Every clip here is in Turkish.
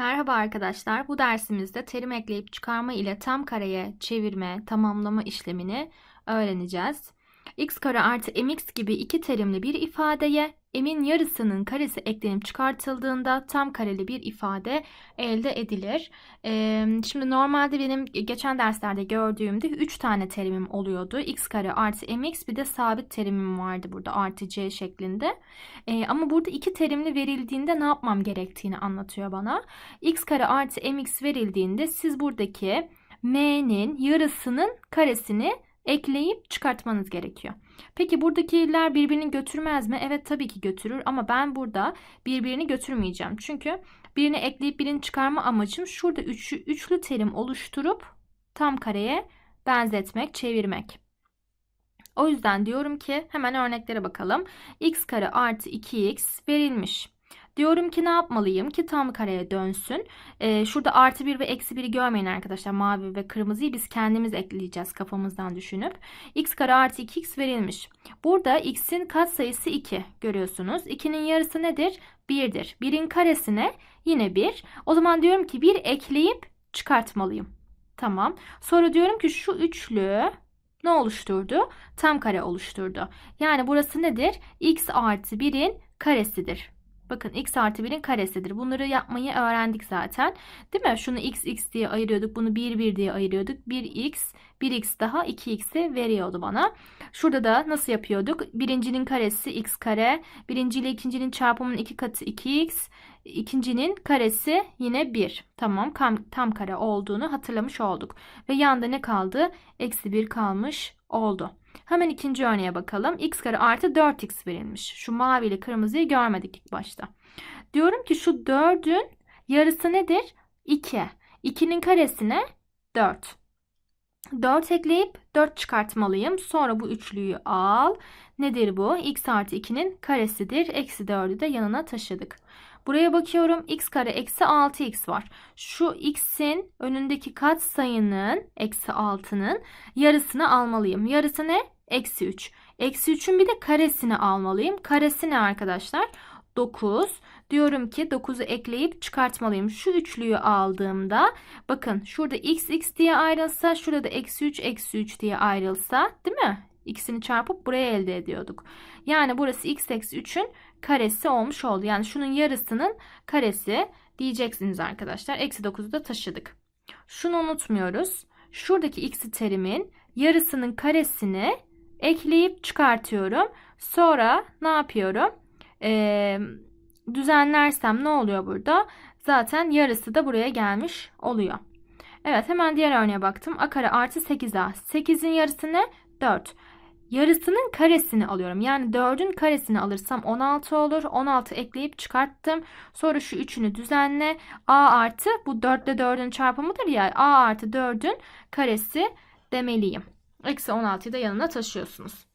Merhaba arkadaşlar. Bu dersimizde terim ekleyip çıkarma ile tam kareye çevirme, tamamlama işlemini öğreneceğiz. x kare artı mx gibi iki terimli bir ifadeye m'in yarısının karesi eklenip çıkartıldığında tam kareli bir ifade elde edilir. Ee, şimdi normalde benim geçen derslerde gördüğümde 3 tane terimim oluyordu. x kare artı mx bir de sabit terimim vardı burada artı c şeklinde. Ee, ama burada iki terimli verildiğinde ne yapmam gerektiğini anlatıyor bana. x kare artı mx verildiğinde siz buradaki m'nin yarısının karesini ekleyip çıkartmanız gerekiyor. Peki buradakiler birbirini götürmez mi? Evet tabii ki götürür ama ben burada birbirini götürmeyeceğim. Çünkü birini ekleyip birini çıkarma amacım şurada üçlü, üçlü terim oluşturup tam kareye benzetmek, çevirmek. O yüzden diyorum ki hemen örneklere bakalım. x kare artı 2x verilmiş. Diyorum ki ne yapmalıyım ki tam kareye dönsün. Ee, şurada artı 1 ve eksi 1'i görmeyin arkadaşlar. Mavi ve kırmızıyı biz kendimiz ekleyeceğiz kafamızdan düşünüp. x kare artı 2x verilmiş. Burada x'in katsayısı 2 görüyorsunuz. 2'nin yarısı nedir? 1'dir. 1'in karesine yine 1. O zaman diyorum ki 1 ekleyip çıkartmalıyım. Tamam. Sonra diyorum ki şu üçlü ne oluşturdu? Tam kare oluşturdu. Yani burası nedir? x artı 1'in karesidir. Bakın x artı 1'in karesidir. Bunları yapmayı öğrendik zaten. Değil mi? Şunu x x diye ayırıyorduk. Bunu 1 1 diye ayırıyorduk. 1x 1x daha 2x'i veriyordu bana. Şurada da nasıl yapıyorduk? Birincinin karesi x kare. Birinci ile ikincinin çarpımının iki katı 2x. İkincinin karesi yine 1. Tamam tam kare olduğunu hatırlamış olduk. Ve yanda ne kaldı? Eksi 1 kalmış oldu. Hemen ikinci örneğe bakalım. x kare artı 4x verilmiş. Şu mavi ile kırmızıyı görmedik ilk başta. Diyorum ki şu 4'ün yarısı nedir? 2. 2'nin karesine 4. 4 ekleyip 4 çıkartmalıyım. Sonra bu üçlüyü al. Nedir bu? x artı 2'nin karesidir. Eksi 4'ü de yanına taşıdık. Buraya bakıyorum. x kare eksi 6x var. Şu x'in önündeki kat sayının eksi 6'nın yarısını almalıyım. Yarısı ne? Eksi 3. Eksi 3'ün bir de karesini almalıyım. Karesi ne arkadaşlar? 9. Diyorum ki 9'u ekleyip çıkartmalıyım. Şu üçlüyü aldığımda bakın şurada x x diye ayrılsa şurada eksi 3 eksi 3 diye ayrılsa değil mi? İkisini çarpıp buraya elde ediyorduk. Yani burası x eksi 3'ün karesi olmuş oldu. Yani şunun yarısının karesi diyeceksiniz arkadaşlar. Eksi 9'u da taşıdık. Şunu unutmuyoruz. Şuradaki x'i terimin yarısının karesini ekleyip çıkartıyorum. Sonra ne yapıyorum? Ee, düzenlersem ne oluyor burada? Zaten yarısı da buraya gelmiş oluyor. Evet hemen diğer örneğe baktım. A kare artı 8A. 8'in yarısı ne? 4. Yarısının karesini alıyorum. Yani 4'ün karesini alırsam 16 olur. 16 ekleyip çıkarttım. Sonra şu üçünü düzenle. A artı bu 4 ile 4'ün çarpımıdır ya. A artı 4'ün karesi demeliyim. Eksi 16'yı da yanına taşıyorsunuz.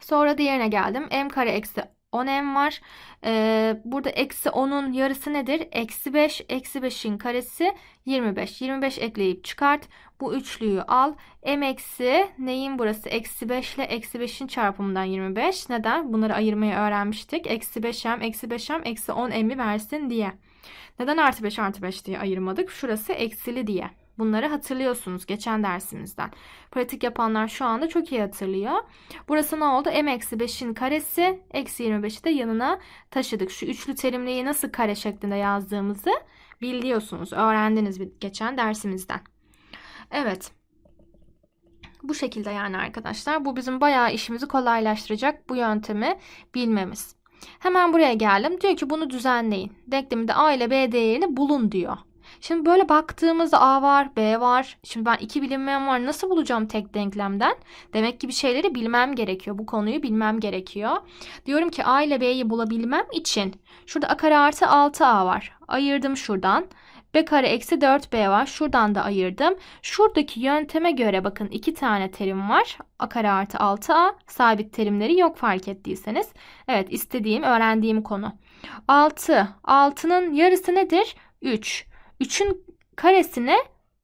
Sonra diğerine geldim. M kare eksi 10m var. Ee, burada eksi 10'un yarısı nedir? Eksi 5. Eksi 5'in karesi 25. 25 ekleyip çıkart. Bu üçlüyü al. m eksi neyin burası? Eksi 5 ile eksi 5'in çarpımından 25. Neden? Bunları ayırmayı öğrenmiştik. Eksi 5m, eksi 5m, eksi 10m'i versin diye. Neden artı 5 artı 5 diye ayırmadık? Şurası eksili diye. Bunları hatırlıyorsunuz geçen dersimizden. Pratik yapanlar şu anda çok iyi hatırlıyor. Burası ne oldu? m eksi 5'in karesi eksi 25'i de yanına taşıdık. Şu üçlü terimliği nasıl kare şeklinde yazdığımızı biliyorsunuz. Öğrendiniz geçen dersimizden. Evet. Bu şekilde yani arkadaşlar. Bu bizim bayağı işimizi kolaylaştıracak bu yöntemi bilmemiz. Hemen buraya geldim. Diyor ki bunu düzenleyin. Denkleminde a ile b değerini bulun diyor. Şimdi böyle baktığımızda A var, B var. Şimdi ben iki bilinmeyen var. Nasıl bulacağım tek denklemden? Demek ki bir şeyleri bilmem gerekiyor. Bu konuyu bilmem gerekiyor. Diyorum ki A ile B'yi bulabilmem için şurada A kare artı 6A var. Ayırdım şuradan. B kare eksi 4B var. Şuradan da ayırdım. Şuradaki yönteme göre bakın iki tane terim var. A kare artı 6A. Sabit terimleri yok fark ettiyseniz. Evet istediğim, öğrendiğim konu. 6. 6'nın yarısı nedir? 3. 3'ün karesine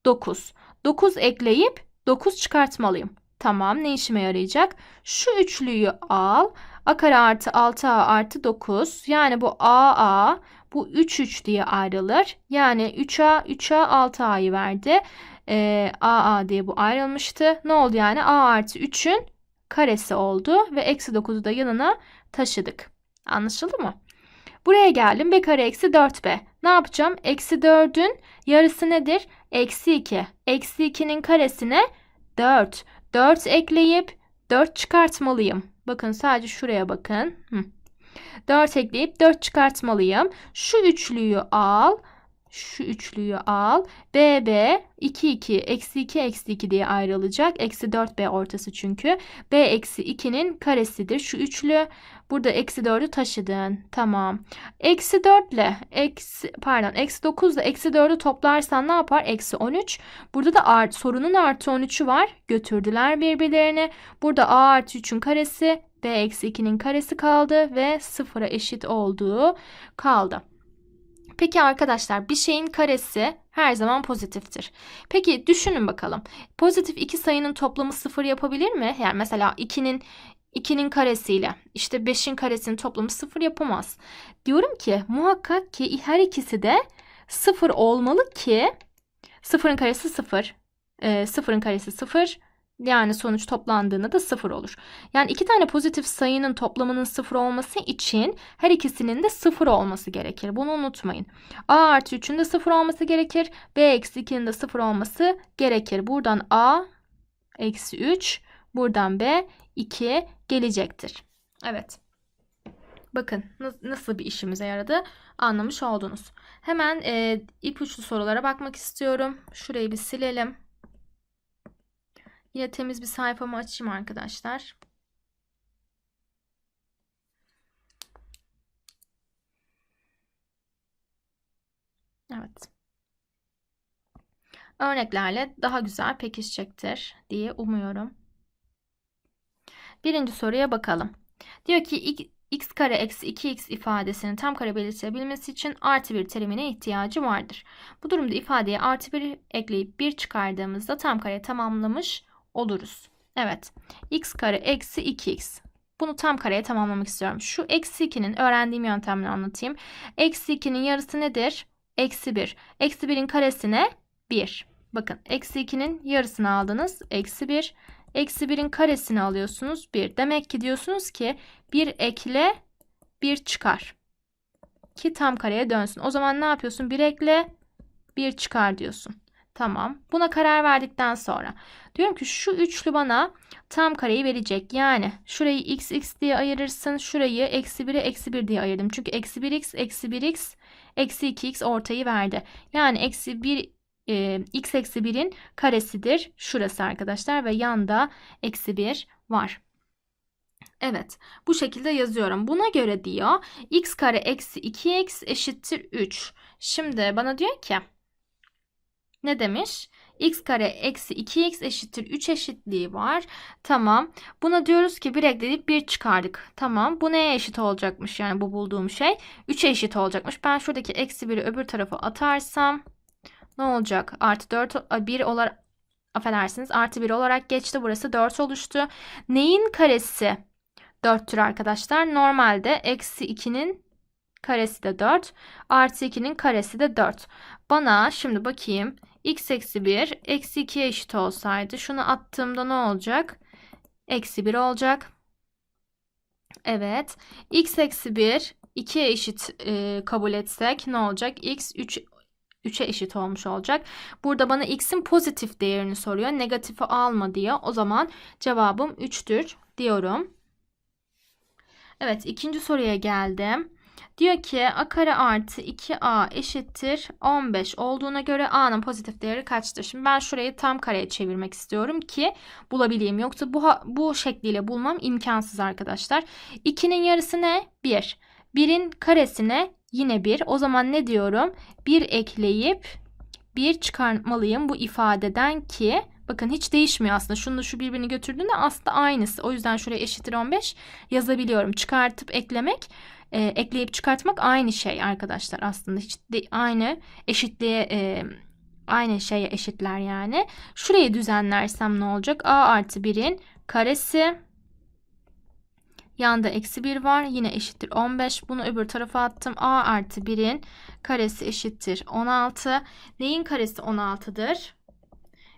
9. 9 ekleyip 9 çıkartmalıyım. Tamam ne işime yarayacak? Şu üçlüyü al. A kare artı 6A artı 9. Yani bu AA. Bu 3 3 diye ayrılır. Yani 3A 3A 6A'yı verdi. Ee, AA diye bu ayrılmıştı. Ne oldu yani? A artı 3'ün karesi oldu ve eksi 9'u da yanına taşıdık. Anlaşıldı mı? Buraya geldim. B kare eksi 4B. Ne yapacağım? Eksi 4'ün yarısı nedir? Eksi 2. Eksi 2'nin karesine 4. 4 ekleyip 4 çıkartmalıyım. Bakın sadece şuraya bakın. Hı. 4 ekleyip 4 çıkartmalıyım. Şu üçlüyü al. Şu üçlüyü al. BB 2 2 eksi 2 eksi 2 diye ayrılacak. Eksi 4B ortası çünkü. B eksi 2'nin karesidir. Şu üçlü. Burada eksi 4'ü taşıdın. Tamam. Eksi 4 ile eksi pardon eksi 9 ile eksi 4'ü toplarsan ne yapar? Eksi 13. Burada da art, sorunun artı 13'ü var. Götürdüler birbirlerini. Burada A artı 3'ün karesi B eksi 2'nin karesi kaldı ve sıfıra eşit olduğu kaldı. Peki arkadaşlar bir şeyin karesi her zaman pozitiftir. Peki düşünün bakalım. Pozitif iki sayının toplamı sıfır yapabilir mi? Yani mesela 2'nin 2'nin karesiyle işte 5'in karesinin toplamı sıfır yapamaz. Diyorum ki muhakkak ki her ikisi de sıfır olmalı ki sıfırın karesi sıfır. E, sıfırın karesi sıfır. Yani sonuç toplandığında da sıfır olur. Yani iki tane pozitif sayının toplamının sıfır olması için her ikisinin de sıfır olması gerekir. Bunu unutmayın. A artı 3'ün de sıfır olması gerekir. B eksi 2'nin de sıfır olması gerekir. Buradan A eksi 3, buradan B 2 gelecektir. Evet. Bakın nasıl bir işimize yaradı anlamış oldunuz. Hemen e, ipuçlu sorulara bakmak istiyorum. Şurayı bir silelim. Yine temiz bir sayfamı açayım arkadaşlar. Evet. Örneklerle daha güzel pekişecektir diye umuyorum. Birinci soruya bakalım. Diyor ki x kare eksi 2x ifadesinin tam kare belirtebilmesi için artı bir terimine ihtiyacı vardır. Bu durumda ifadeye artı bir ekleyip bir çıkardığımızda tam kare tamamlamış oluruz. Evet. x kare eksi 2x. Bunu tam kareye tamamlamak istiyorum. Şu eksi 2'nin öğrendiğim yöntemle anlatayım. Eksi 2'nin yarısı nedir? Eksi 1. Eksi 1'in karesine 1. Bakın eksi 2'nin yarısını aldınız. Eksi 1. Eksi 1'in karesini alıyorsunuz. 1. Demek ki diyorsunuz ki 1 ekle 1 çıkar. Ki tam kareye dönsün. O zaman ne yapıyorsun? 1 ekle 1 çıkar diyorsun. Tamam. Buna karar verdikten sonra diyorum ki şu üçlü bana tam kareyi verecek. Yani şurayı x x diye ayırırsın. Şurayı eksi 1'e eksi 1 diye ayırdım. Çünkü eksi 1x eksi 1x eksi 2x ortayı verdi. Yani eksi 1 e, x eksi 1'in karesidir. Şurası arkadaşlar ve yanda eksi 1 var. Evet bu şekilde yazıyorum. Buna göre diyor x kare eksi 2x eşittir 3. Şimdi bana diyor ki ne demiş? x kare eksi 2x eşittir 3 eşitliği var. Tamam. Buna diyoruz ki bir ekleyip bir çıkardık. Tamam. Bu neye eşit olacakmış yani bu bulduğum şey? 3'e eşit olacakmış. Ben şuradaki eksi 1'i öbür tarafa atarsam ne olacak? Artı 4 1 olarak affedersiniz artı 1 olarak geçti. Burası 4 oluştu. Neyin karesi 4'tür arkadaşlar? Normalde eksi 2'nin karesi de 4. Artı 2'nin karesi de 4. Bana şimdi bakayım x eksi 1 eksi 2'ye eşit olsaydı şunu attığımda ne olacak? Eksi 1 olacak. Evet. x eksi 1 2'ye eşit e, kabul etsek ne olacak? x 3 3'e eşit olmuş olacak. Burada bana x'in pozitif değerini soruyor. Negatifi alma diyor. O zaman cevabım 3'tür diyorum. Evet ikinci soruya geldim. Diyor ki a kare artı 2a eşittir 15 olduğuna göre a'nın pozitif değeri kaçtır? Şimdi ben şurayı tam kareye çevirmek istiyorum ki bulabileyim. Yoksa bu, bu şekliyle bulmam imkansız arkadaşlar. 2'nin yarısı ne? 1. 1'in karesine yine 1. O zaman ne diyorum? 1 ekleyip 1 çıkarmalıyım bu ifadeden ki Bakın hiç değişmiyor aslında. Şunu şu birbirini götürdüğünde aslında aynısı. O yüzden şuraya eşittir 15 yazabiliyorum. Çıkartıp eklemek e, ekleyip çıkartmak aynı şey arkadaşlar aslında. Hiç de, aynı eşitliğe e, aynı şeye eşitler yani. Şurayı düzenlersem ne olacak? A artı 1'in karesi Yanda eksi 1 var. Yine eşittir 15. Bunu öbür tarafa attım. A artı 1'in karesi eşittir 16. Neyin karesi 16'dır?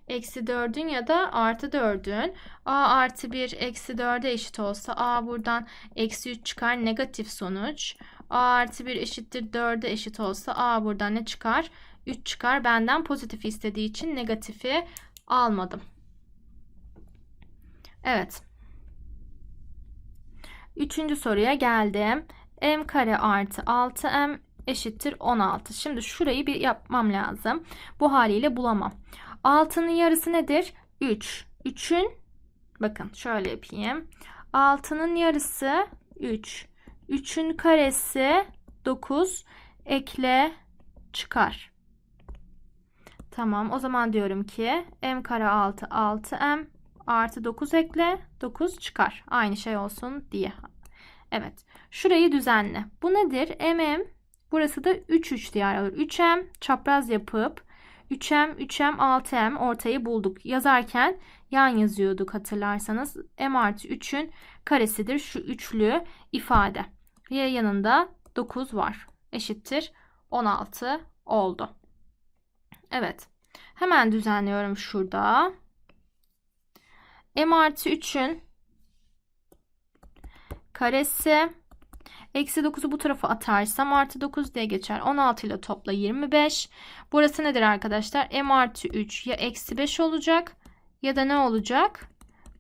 Eksi 4'ün ya da artı 4'ün. A artı 1 eksi 4'e eşit olsa A buradan eksi 3 çıkar. Negatif sonuç. A artı 1 eşittir 4'e eşit olsa A buradan ne çıkar? 3 çıkar. Benden pozitif istediği için negatifi almadım. Evet. Üçüncü soruya geldim. m kare artı 6m eşittir 16. Şimdi şurayı bir yapmam lazım. Bu haliyle bulamam. 6'nın yarısı nedir? 3. 3'ün bakın şöyle yapayım. 6'nın yarısı 3. 3'ün karesi 9. Ekle çıkar. Tamam o zaman diyorum ki m kare 6 6m artı 9 ekle 9 çıkar. Aynı şey olsun diye. Evet. Şurayı düzenle. Bu nedir? mm burası da 3 3 diye alır. 3m çapraz yapıp 3m 3m 6m ortayı bulduk. Yazarken yan yazıyorduk hatırlarsanız. m artı 3'ün karesidir şu üçlü ifade. Y yanında 9 var. Eşittir 16 oldu. Evet. Hemen düzenliyorum şurada. M artı 3'ün karesi eksi 9'u bu tarafa atarsam artı 9 diye geçer. 16 ile topla 25. Burası nedir arkadaşlar? M artı 3 ya eksi 5 olacak ya da ne olacak?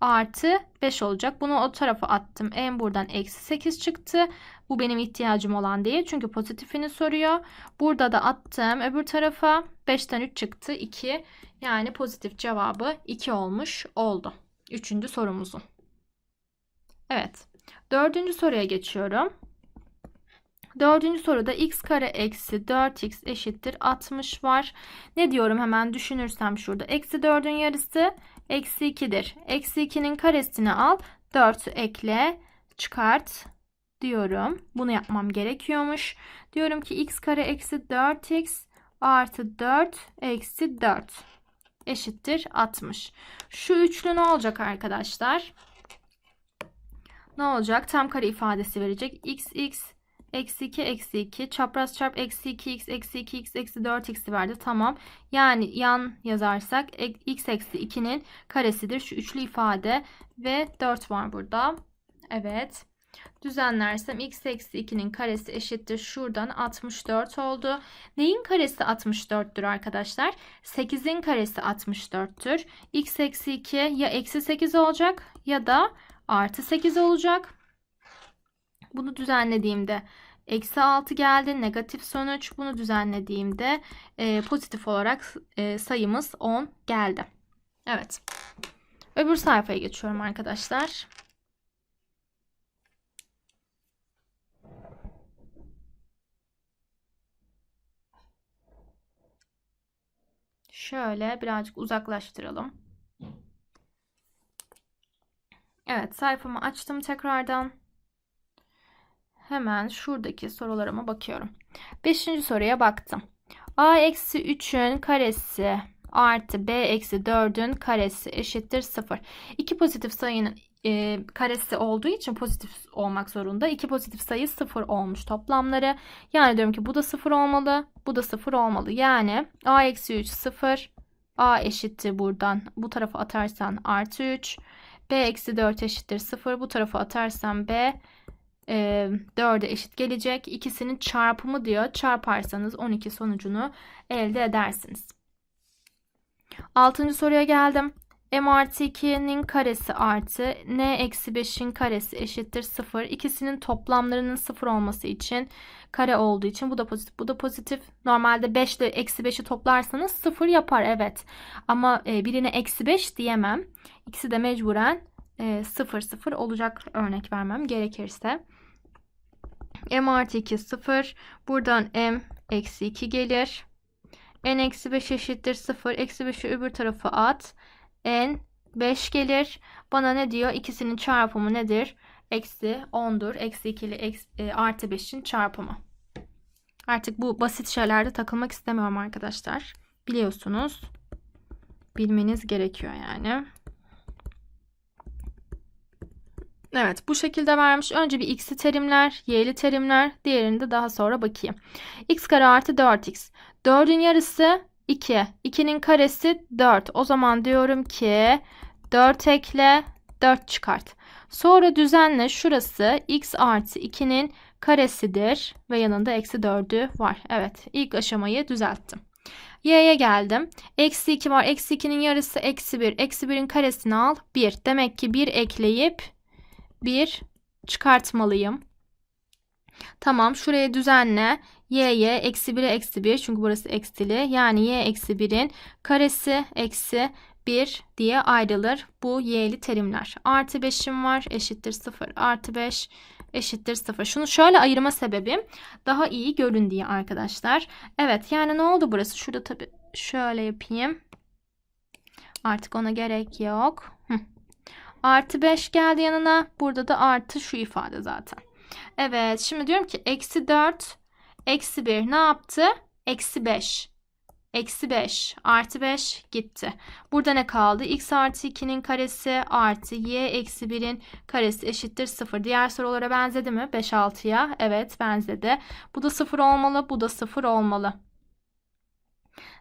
Artı 5 olacak. Bunu o tarafa attım. M buradan eksi 8 çıktı. Bu benim ihtiyacım olan değil. Çünkü pozitifini soruyor. Burada da attım. Öbür tarafa 5'ten 3 çıktı. 2. Yani pozitif cevabı 2 olmuş oldu. Üçüncü sorumuzun. Evet. Dördüncü soruya geçiyorum. Dördüncü soruda x kare eksi 4x eşittir 60 var. Ne diyorum hemen düşünürsem şurada. Eksi 4'ün yarısı eksi 2'dir. Eksi 2'nin karesini al. 4'ü ekle çıkart diyorum. Bunu yapmam gerekiyormuş. Diyorum ki x kare eksi 4x artı 4 eksi 4 eşittir 60. Şu üçlü ne olacak arkadaşlar? Ne olacak? Tam kare ifadesi verecek. x x eksi 2 eksi 2 çapraz çarp eksi 2x eksi 2x eksi 4x'i verdi. Tamam. Yani yan yazarsak x eksi 2'nin karesidir. Şu üçlü ifade ve 4 var burada. Evet. Düzenlersem x eksi 2'nin karesi eşittir. Şuradan 64 oldu. Neyin karesi 64'tür arkadaşlar? 8'in karesi 64'tür. x eksi 2 ya eksi 8 olacak ya da artı 8 olacak. Bunu düzenlediğimde eksi 6 geldi. Negatif sonuç. Bunu düzenlediğimde e, pozitif olarak e, sayımız 10 geldi. Evet. Öbür sayfaya geçiyorum arkadaşlar. Şöyle birazcık uzaklaştıralım. Evet sayfamı açtım tekrardan. Hemen şuradaki sorularıma bakıyorum. Beşinci soruya baktım. a eksi 3'ün karesi artı b eksi 4'ün karesi eşittir 0. İki pozitif sayının e, karesi olduğu için pozitif olmak zorunda. İki pozitif sayı 0 olmuş toplamları. Yani diyorum ki bu da 0 olmalı. Bu da 0 olmalı. Yani a eksi 3 0. a eşittir buradan. Bu tarafa atarsan artı 3. b eksi 4 eşittir 0. Bu tarafa atarsam b e, 4'e eşit gelecek. İkisinin çarpımı diyor. Çarparsanız 12 sonucunu elde edersiniz. Altıncı soruya geldim. m artı 2'nin karesi artı n eksi 5'in karesi eşittir 0. İkisinin toplamlarının 0 olması için kare olduğu için bu da pozitif bu da pozitif. Normalde 5 ile eksi 5'i toplarsanız 0 yapar evet. Ama birine eksi 5 diyemem. İkisi de mecburen 0 0 olacak örnek vermem gerekirse. m artı 2 0. Buradan m eksi 2 gelir n eksi 5 eşittir 0. Eksi 5'i öbür tarafa at. n 5 gelir. Bana ne diyor? İkisinin çarpımı nedir? Eksi 10'dur. Eksi 2 ile e, artı 5'in çarpımı. Artık bu basit şeylerde takılmak istemiyorum arkadaşlar. Biliyorsunuz. Bilmeniz gerekiyor yani. Evet bu şekilde vermiş. Önce bir x'li terimler, y'li terimler. Diğerini de daha sonra bakayım. x kare artı 4x. 4'ün yarısı 2. 2'nin karesi 4. O zaman diyorum ki 4 ekle 4 çıkart. Sonra düzenle şurası x artı 2'nin karesidir ve yanında eksi 4'ü var. Evet ilk aşamayı düzelttim. Y'ye geldim. Eksi 2 var. Eksi 2'nin yarısı eksi 1. Eksi 1'in karesini al. 1. Demek ki 1 ekleyip 1 çıkartmalıyım. Tamam şuraya düzenle. Y'ye eksi 1'e eksi 1 çünkü burası eksili. Yani y eksi 1'in karesi eksi 1 diye ayrılır bu y'li terimler. Artı 5'im var eşittir 0. Artı 5 eşittir 0. Şunu şöyle ayırma sebebim daha iyi görün diye arkadaşlar. Evet yani ne oldu burası? Şurada tabii şöyle yapayım. Artık ona gerek yok. Artı 5 geldi yanına. Burada da artı şu ifade zaten. Evet şimdi diyorum ki eksi 4 eksi 1 ne yaptı? Eksi 5. Eksi 5 artı 5 gitti. Burada ne kaldı? x artı 2'nin karesi artı y eksi 1'in karesi eşittir 0. Diğer sorulara benzedi mi? 5 6'ya. Evet benzedi. Bu da 0 olmalı. Bu da 0 olmalı.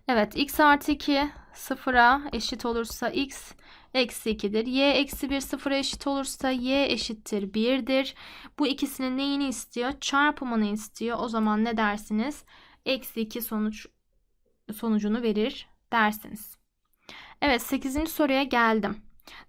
Evet x artı 2 0'a eşit olursa x eksi 2'dir. Y eksi 1 sıfıra eşit olursa y eşittir 1'dir. Bu ikisinin neyini istiyor? Çarpımını istiyor. O zaman ne dersiniz? Eksi 2 sonuç sonucunu verir dersiniz. Evet 8. soruya geldim.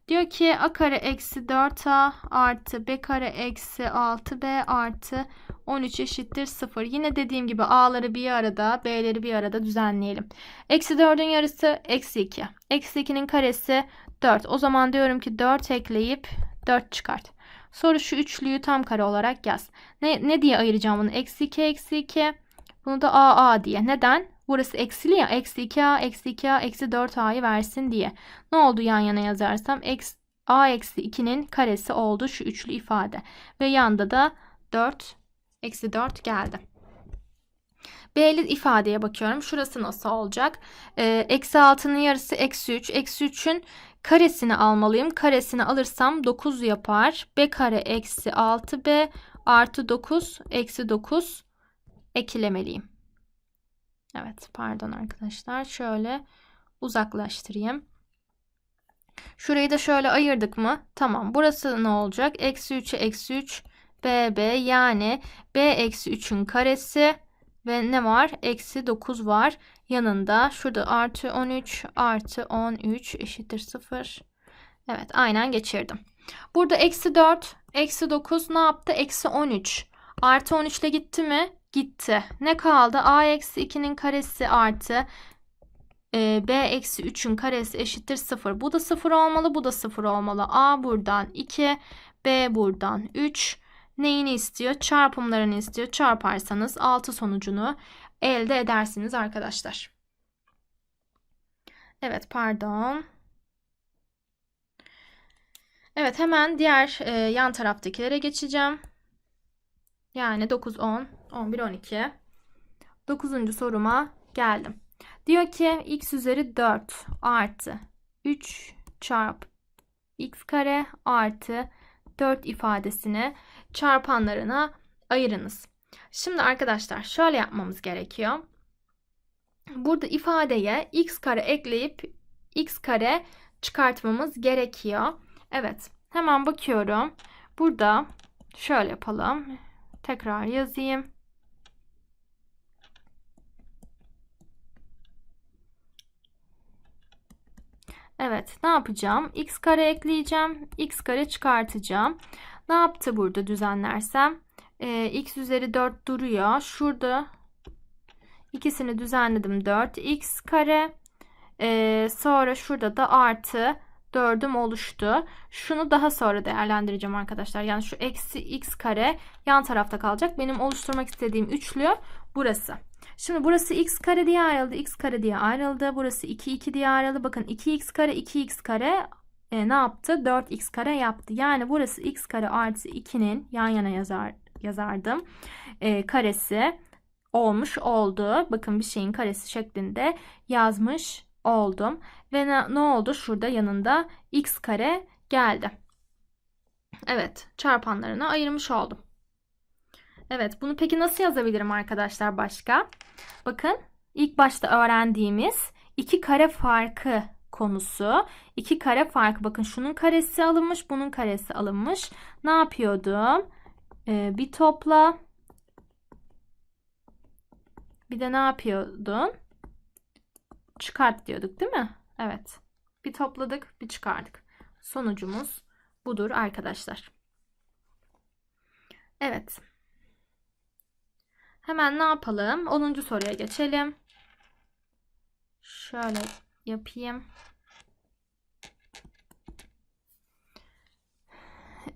Diyor ki a kare eksi 4a artı b kare eksi 6b artı 13 eşittir 0. Yine dediğim gibi a'ları bir arada b'leri bir arada düzenleyelim. Eksi 4'ün yarısı eksi 2. Eksi 2'nin karesi 4. O zaman diyorum ki 4 ekleyip 4 çıkart. Sonra şu üçlüyü tam kare olarak yaz. Ne, ne diye ayıracağım bunu? Eksi 2 eksi 2. Bunu da a a diye. Neden? Burası eksili ya. Eksi 2a eksi 2a eksi 4a'yı versin diye. Ne oldu yan yana yazarsam? Eksi, a eksi 2'nin karesi oldu şu üçlü ifade. Ve yanda da 4 eksi 4 geldi. B'li ifadeye bakıyorum. Şurası nasıl olacak? Ee, eksi 6'nın yarısı eksi 3. Eksi 3'ün karesini almalıyım. Karesini alırsam 9 yapar. B kare eksi 6B artı 9 eksi 9 eklemeliyim. Evet pardon arkadaşlar. Şöyle uzaklaştırayım. Şurayı da şöyle ayırdık mı? Tamam. Burası ne olacak? Eksi 3'e eksi 3 BB yani B eksi 3'ün karesi ve ne var? Eksi 9 var. Yanında şurada artı 13 artı 13 eşittir 0. Evet aynen geçirdim. Burada eksi 4 eksi 9 ne yaptı? Eksi 13. Artı 13 ile gitti mi? Gitti. Ne kaldı? A eksi 2'nin karesi artı e, B eksi 3'ün karesi eşittir 0. Bu da 0 olmalı. Bu da 0 olmalı. A buradan 2. B buradan 3 neyini istiyor? Çarpımlarını istiyor. Çarparsanız 6 sonucunu elde edersiniz arkadaşlar. Evet pardon. Evet hemen diğer e, yan taraftakilere geçeceğim. Yani 9, 10, 11, 12. 9. soruma geldim. Diyor ki x üzeri 4 artı 3 çarp x kare artı 4 ifadesini çarpanlarına ayırınız. Şimdi arkadaşlar şöyle yapmamız gerekiyor. Burada ifadeye x kare ekleyip x kare çıkartmamız gerekiyor. Evet hemen bakıyorum. Burada şöyle yapalım. Tekrar yazayım. Evet ne yapacağım? x kare ekleyeceğim. x kare çıkartacağım. Ne yaptı burada düzenlersem? Ee, x üzeri 4 duruyor. Şurada ikisini düzenledim 4 x kare. Ee, sonra şurada da artı 4'üm oluştu. Şunu daha sonra değerlendireceğim arkadaşlar. Yani şu eksi x kare yan tarafta kalacak. Benim oluşturmak istediğim üçlü burası. Şimdi burası x kare diye ayrıldı. x kare diye ayrıldı. Burası 2 2 diye ayrıldı. Bakın 2x kare 2x kare e, ne yaptı? 4x kare yaptı. Yani burası x kare artı 2'nin yan yana yazar, yazardım. E, karesi olmuş oldu. Bakın bir şeyin karesi şeklinde yazmış oldum. Ve ne, ne oldu? Şurada yanında x kare geldi. Evet, çarpanlarına ayırmış oldum. Evet, bunu peki nasıl yazabilirim arkadaşlar başka? Bakın, ilk başta öğrendiğimiz iki kare farkı konusu. İki kare farkı. Bakın şunun karesi alınmış, bunun karesi alınmış. Ne yapıyordum? Ee, bir topla. Bir de ne yapıyordun? Çıkart diyorduk değil mi? Evet. Bir topladık, bir çıkardık. Sonucumuz budur arkadaşlar. Evet. Hemen ne yapalım? 10. soruya geçelim. Şöyle yapayım.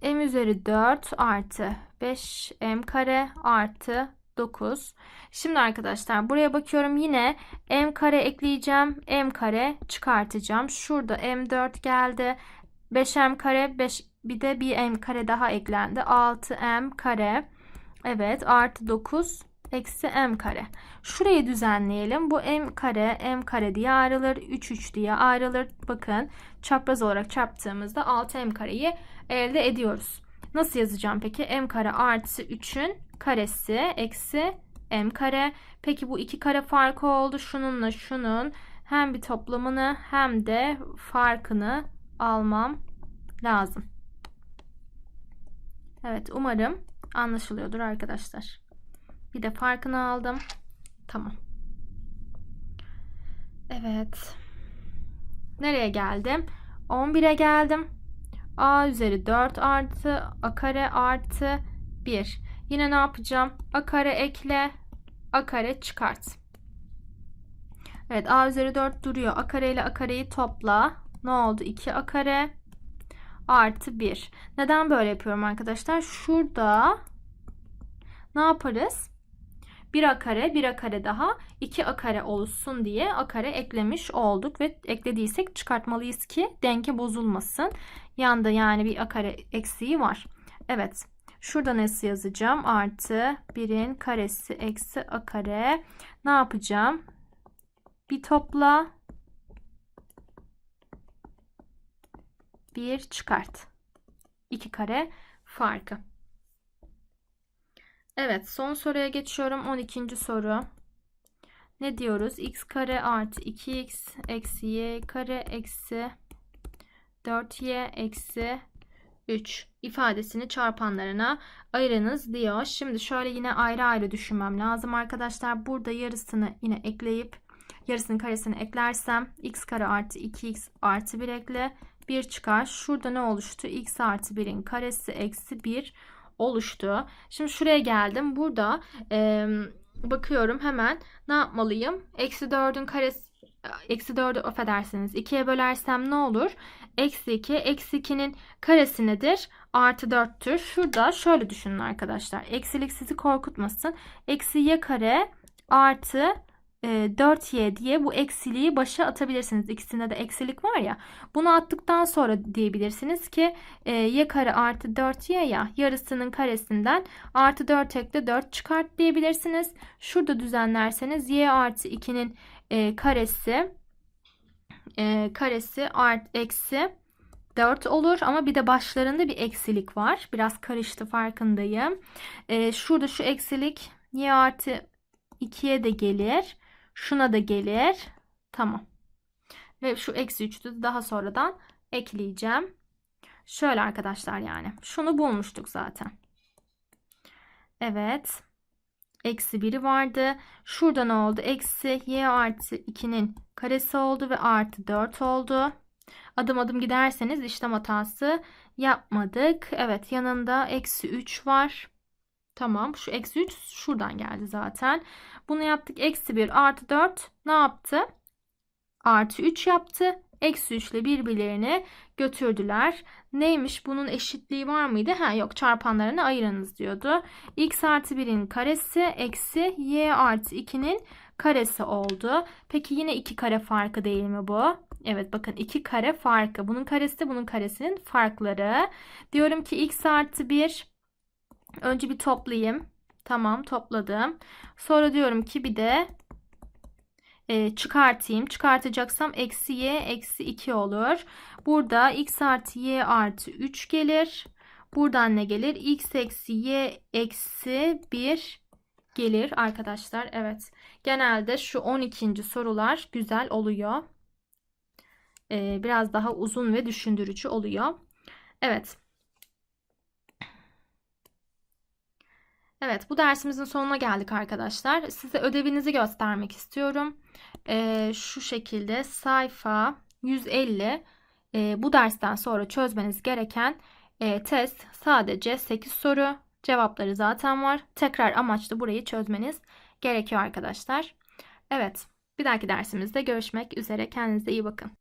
m üzeri 4 artı 5m kare artı 9. Şimdi arkadaşlar buraya bakıyorum yine m kare ekleyeceğim. m kare çıkartacağım. Şurada m4 geldi. 5m kare 5 bir de bir m kare daha eklendi. 6m kare. Evet artı 9 eksi m kare. Şurayı düzenleyelim. Bu m kare m kare diye ayrılır. 3 3 diye ayrılır. Bakın çapraz olarak çarptığımızda 6m kareyi elde ediyoruz. Nasıl yazacağım peki? m kare artı 3'ün karesi eksi m kare. Peki bu iki kare farkı oldu. Şununla şunun hem bir toplamını hem de farkını almam lazım. Evet umarım anlaşılıyordur arkadaşlar. Bir de farkını aldım. Tamam. Evet. Nereye geldim? 11'e geldim. A üzeri 4 artı A kare artı 1. Yine ne yapacağım? A kare ekle. A kare çıkart. Evet A üzeri 4 duruyor. A kare ile A kareyi topla. Ne oldu? 2 A kare artı 1. Neden böyle yapıyorum arkadaşlar? Şurada ne yaparız? 1 a kare 1 a kare daha 2 a kare olsun diye a kare eklemiş olduk ve eklediysek çıkartmalıyız ki denge bozulmasın. Yanda yani bir a kare eksiği var. Evet. Şurada nasıl yazacağım? Artı 1'in karesi eksi a kare. Ne yapacağım? Bir topla. Bir çıkart. 2 kare farkı. Evet son soruya geçiyorum. 12. soru. Ne diyoruz? x kare artı 2x eksi y kare eksi 4y eksi 3 ifadesini çarpanlarına ayırınız diyor. Şimdi şöyle yine ayrı ayrı düşünmem lazım arkadaşlar. Burada yarısını yine ekleyip yarısının karesini eklersem x kare artı 2x artı 1 ekle 1 çıkar. Şurada ne oluştu? x artı 1'in karesi eksi 1 oluştu. Şimdi şuraya geldim. Burada e, bakıyorum hemen ne yapmalıyım? Eksi 4'ün karesi Eksi 4'ü affedersiniz. 2'ye bölersem ne olur? Eksi 2. Eksi 2'nin karesi nedir? Artı 4'tür. Şurada şöyle düşünün arkadaşlar. Eksilik sizi korkutmasın. Eksi y kare artı 4y e, diye bu eksiliği başa atabilirsiniz. İkisinde de eksilik var ya. Bunu attıktan sonra diyebilirsiniz ki e, y kare artı 4y ya yarısının karesinden artı 4 ekle 4 çıkart diyebilirsiniz. Şurada düzenlerseniz y artı 2'nin e, karesi karesi art eksi 4 olur ama bir de başlarında bir eksilik var. Biraz karıştı farkındayım. şurada şu eksilik y artı 2'ye de gelir. Şuna da gelir. Tamam. Ve şu eksi 3'ü daha sonradan ekleyeceğim. Şöyle arkadaşlar yani. Şunu bulmuştuk zaten. Evet. Eksi 1'i vardı. Şurada ne oldu? Eksi y artı 2'nin karesi oldu ve artı 4 oldu. Adım adım giderseniz işlem hatası yapmadık. Evet yanında eksi 3 var. Tamam şu eksi 3 şuradan geldi zaten. Bunu yaptık. Eksi 1 artı 4 ne yaptı? Artı 3 yaptı. Eksi 3 ile birbirlerini götürdüler. Neymiş bunun eşitliği var mıydı? Ha yok çarpanlarını ayırınız diyordu. x artı 1'in karesi eksi y artı 2'nin karesi oldu. Peki yine 2 kare farkı değil mi bu? Evet bakın 2 kare farkı. Bunun karesi bunun karesinin farkları. Diyorum ki x artı 1 önce bir toplayayım. Tamam topladım. Sonra diyorum ki bir de e, çıkartayım. Çıkartacaksam eksi y eksi 2 olur. Burada x artı y artı 3 gelir. Buradan ne gelir? X eksi Y eksi 1 gelir arkadaşlar. Evet. Genelde şu 12. sorular güzel oluyor. Ee, biraz daha uzun ve düşündürücü oluyor. Evet. Evet, bu dersimizin sonuna geldik arkadaşlar. Size ödevinizi göstermek istiyorum. Ee, şu şekilde sayfa 150 e, bu dersten sonra çözmeniz gereken e, test sadece 8 soru. Cevapları zaten var. Tekrar amaçlı burayı çözmeniz gerekiyor arkadaşlar. Evet, bir dahaki dersimizde görüşmek üzere. Kendinize iyi bakın.